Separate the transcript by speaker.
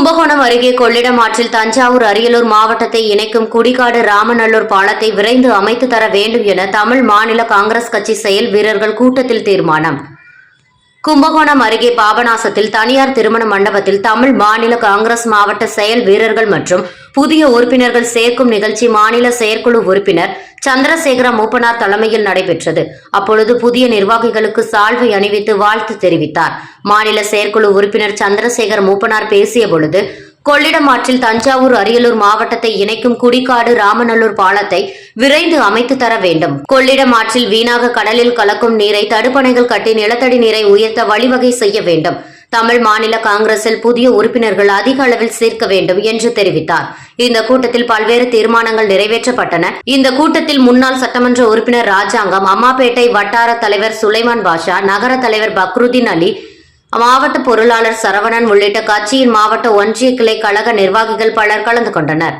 Speaker 1: கும்பகோணம் அருகே கொள்ளிடம் ஆற்றில் தஞ்சாவூர் அரியலூர் மாவட்டத்தை இணைக்கும் குடிகாடு ராமநல்லூர் பாலத்தை விரைந்து அமைத்து தர வேண்டும் என தமிழ் மாநில காங்கிரஸ் கட்சி செயல் வீரர்கள் கூட்டத்தில் தீர்மானம். கும்பகோணம் அருகே பாபநாசத்தில் தனியார் திருமண மண்டபத்தில் தமிழ் மாநில காங்கிரஸ் மாவட்ட செயல் வீரர்கள் மற்றும் புதிய உறுப்பினர்கள் சேர்க்கும் நிகழ்ச்சி மாநில செயற்குழு உறுப்பினர் சந்திரசேகர மூப்பனார் தலைமையில் நடைபெற்றது. அப்பொழுது புதிய நிர்வாகிகளுக்கு சால்வை அணிவித்து வாழ்த்து தெரிவித்தார். மாநில செயற்குழு உறுப்பினர் சந்திரசேகர் மூப்பனார் பேசிய பொழுது கொள்ளிடம் ஆற்றில் தஞ்சாவூர் அரியலூர் மாவட்டத்தை இணைக்கும் குடிக்காடு ராமநல்லூர் பாலத்தை விரைந்து அமைத்து தர வேண்டும். கொள்ளிடம் ஆற்றில் வீணாக கடலில் கலக்கும் நீரை தடுப்பணைகள் கட்டி நிலத்தடி நீரை உயர்த்த வழிவகை செய்ய வேண்டும். தமிழ் மாநில காங்கிரஸில் புதிய உறுப்பினர்கள் அதிக அளவில் சேர்க்க வேண்டும் என்று தெரிவித்தார். இந்த கூட்டத்தில் பல்வேறு தீர்மானங்கள் நிறைவேற்றப்பட்டன. இந்த கூட்டத்தில் முன்னாள் சட்டமன்ற உறுப்பினர் ராஜாங்கம் அம்மாப்பேட்டை வட்டார தலைவர் சுலைமான் பாஷா நகர தலைவர் பக்ருதீன் அலி மாவட்ட பொருளாளர் சரவணன் உள்ளிட்ட கட்சியின் மாவட்ட ஒன்றிய கிளை கழக நிர்வாகிகள் பலர் கலந்து கொண்டனர்.